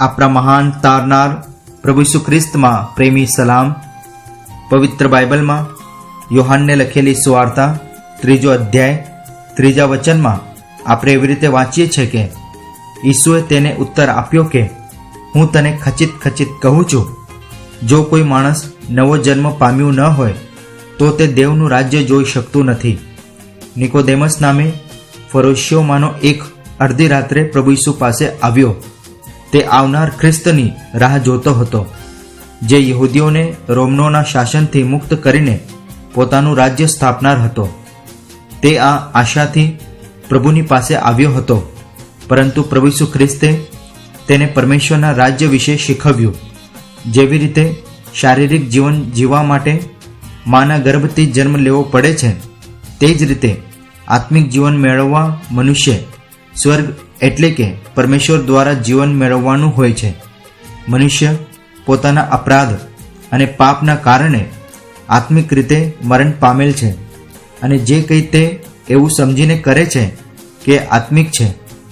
આપણા મહાન તારનાર પ્રભુ ઈસુ ખ્રિસ્તમાં પ્રેમી સલામ, પવિત્ર બાઇબલમાં યોહાનને લખેલી સુવાર્તા, ત્રીજો અધ્યાય, ત્રીજા વચનમાં આપણે એવી રીતે વાંચીએ છીએ કે ઈસુએ તેને ઉત્તર આપ્યો કે, હું તને ખચિત ખચિત કહું છું, જો કોઈ માણસ નવો જન્મ પામ્યું ન હોય, તો તે દેવનું રાજ્ય જોઈ શકતું નથી. નિકોદેમસ નામે ફરોશીઓમાંનો એક અડધી રાત્રે પ્રભુ ઈસુ પાસે આવ્યો. તે આવનાર ખ્રિસ્તની રાહ જોતો હતો, જે યહૂદીઓને રોમનોના શાસનથી મુક્ત કરીને પોતાનું રાજ્ય સ્થાપનાર હતો. તે આ આશાથી પ્રભુની પાસે આવ્યો હતો, પરંતુ પ્રભુ ઈસુ ખ્રિસ્તે તેને પરમેશ્વરના રાજ્ય વિશે શીખવ્યું, જેવી રીતે શારીરિક જીવન જીવવા માટે માના ગર્ભથી જન્મ લેવો પડે છે, તે જ રીતે આત્મિક જીવન મેળવવા મનુષ્ય સ્વર્ગ એટલે કે પરમેશ્વર દ્વારા જીવન મેળવવાનું હોય છે. મનુષ્ય પોતાના અપરાધ અને પાપના કારણે આત્મિક રીતે મરણ પામેલ છે અને જે કંઈ તે એવું સમજીને કરે છે કે આત્મિક છે,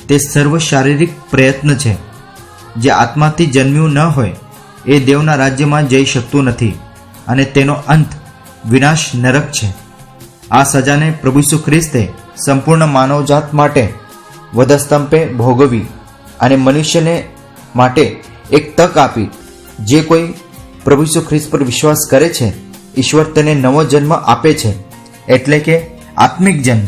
તે સર્વ શારીરિક પ્રયત્ન છે. જે આત્માથી જન્મ્યું ન હોય, એ દેવના રાજ્યમાં જઈ શકતું નથી અને તેનો અંત વિનાશ નરક છે. આ સજાને પ્રભુ ખ્રિસ્તે સંપૂર્ણ માનવજાત માટે વધસ્તંભે ભોગવી અને મનુષ્યને માટે એક તક આપી. જે કોઈ પ્રભુ ઈસુ ખ્રિસ્ત પર વિશ્વાસ કરે છે, ઈશ્વર તેને નવો જન્મ આપે છે, એટલે કે આત્મિક જન્મ.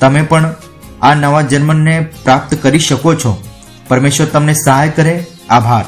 તમે પણ આ નવા જન્મને પ્રાપ્ત કરી શકો છો. પરમેશ્વર તમને સહાય કરે. આભાર.